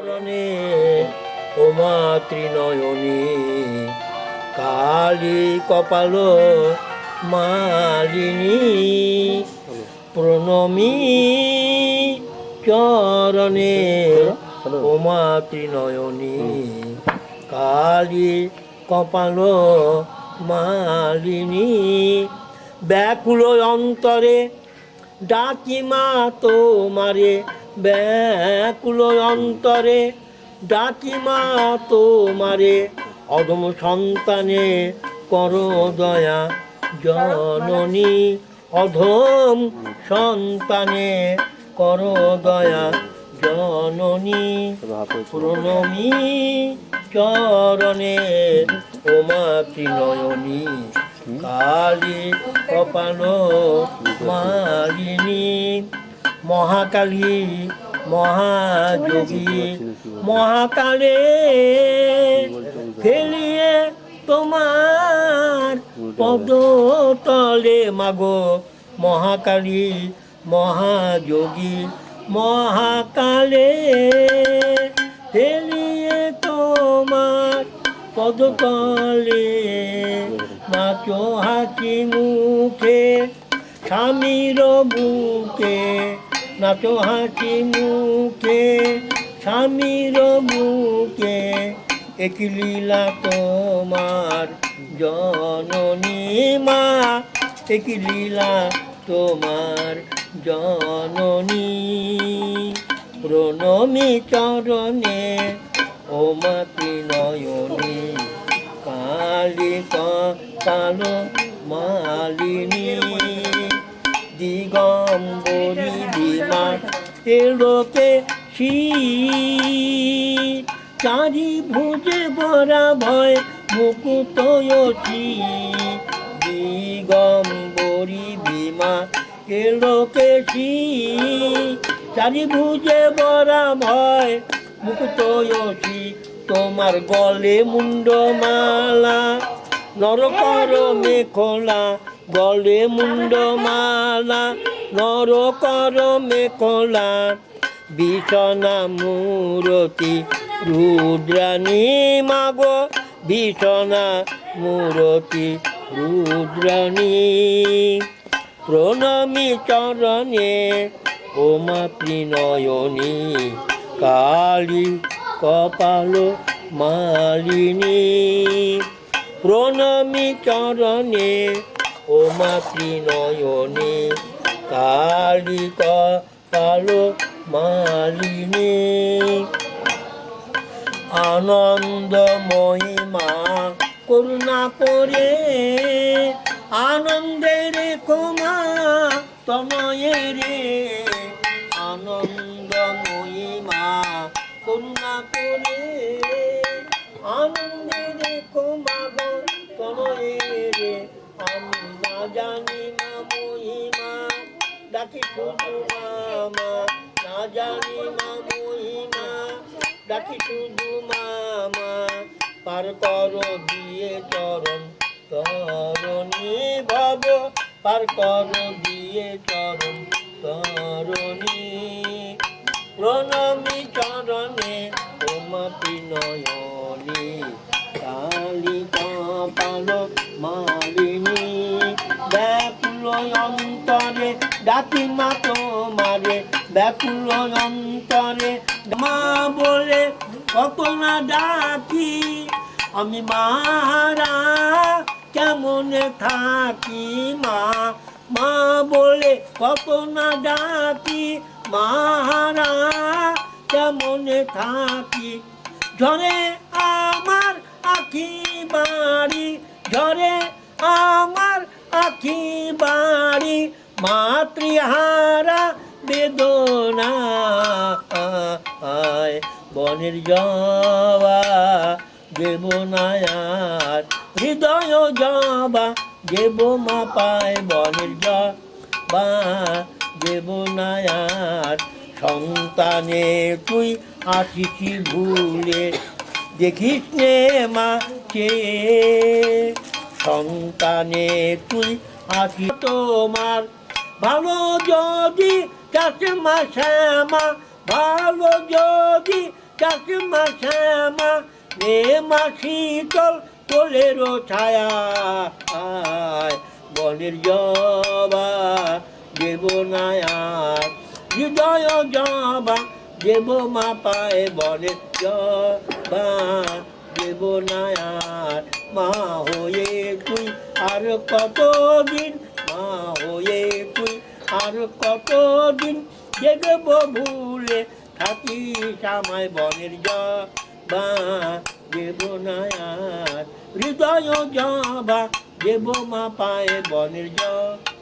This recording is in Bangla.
চরণে ওমা ত্রিনয়নী কালী কপাল মালিনী প্রণমী চরণে ওমা ত্রিনয়নী কালী কপাল মালিনী। ব্যাকুল অন্তরে ডাকি মা তোমারে ব্যাকুল অন্তরে ডাকি মা তোমারে, অদম সন্তানে কর দয়া। জননী, অধম সন্তানে কর দয়া। জননী, প্রণমী চরণে ওমা ত্রিনয়নী কালী কপাল মালিনী। মহাকালী, মহাযোগী, মহাকালে ফেলিয়ে তোমার পদতলে মাগো। মহাকালী, মহাযোগী, মহাকালে ফেলিয়ে তোমার পদতলে নাচো হাসি মুখে, স্বামীর বুকে নাচো হাসি মুখে, স্বামীর মুখে একই লীলা তোমার জননী মা একই লীলা তোমার জননী। প্রণমী চরণে, ও মাতৃ নয়নী কালী কালো মালিনী, দিগম্বরী এলোকে শী চারি ভুজে বরা ভয় মুকুতয়সী দিগম্বরী বিমা এলোকে শী চারি ভুজে বরা ভয় মুকুতয়সী তোমার গলে মুন্ডমালা নরকর মেখলা গলে মুন্ডমালা নরকর মেখলা বিছনা মূরতি, রুদ্রাণী মাগো বিছনা মূরতি, রুদ্রাণী। প্রণমী চরণে ওমা প্রিনয়নী কালী কপাল মালিনী। প্রণমী চরণে ওমা ত্রিনয়নে কালী কপাল মালিনী। আনন্দময়ী মা, করুণা করে। আনন্দের ক্ষমা তনয়ে রে আনন্দময়ী মা, করুণা করে। আনন্দের ক্ষমা তনয়ে রে আমি না জানি মহিমা ডাকি মামা, না জানি মা মহিমা ডাকি শুধু মামা, পার কর দিয়ে চরণ, তরণী ভব, পার কর দিয়ে চরণ, তরণী প্রণমী। ব্যাকুল অন্তরে ডাকি মা তোমারে ব্যাকুল অন্তরে মা বলে কত না ডাকি, আমি মারা কেমন থাকি মা? মা বলে কত না ডাকি মারা কেমন থাকি? ঝরে আমার আখি বাড়ি, ঝরে আমার আখি বাড়ি, মাতৃহারা বেদনা। বনের যাওয়া দেব নায়ার হৃদয় যাবা দেব মা পায় বনের যাবা দেব নায়ার সন্তানে তুই আসিছি ভুলে, দেখিস নে মা কে। সন্তানে তুই আসি তোমার। ভালো যদি চাষে মা শ্যামা, ভালো যদি চাষমা শ্যামা রে মা শীতল কোলেরও ছায়া বনের জবা দেব নায়ার হৃদয় জবা দেব মা পায়ে বনের জবা। দেব নায়ার, মা হয়ে তুই। আর কতদিন, মা হয়ে তুই। আর কতদিন দেখব ভুলে থাকিস আমায় বনের জবা। দেব নায়ার, হৃদয় জবা, দেব মা পায়ে বনের জবা।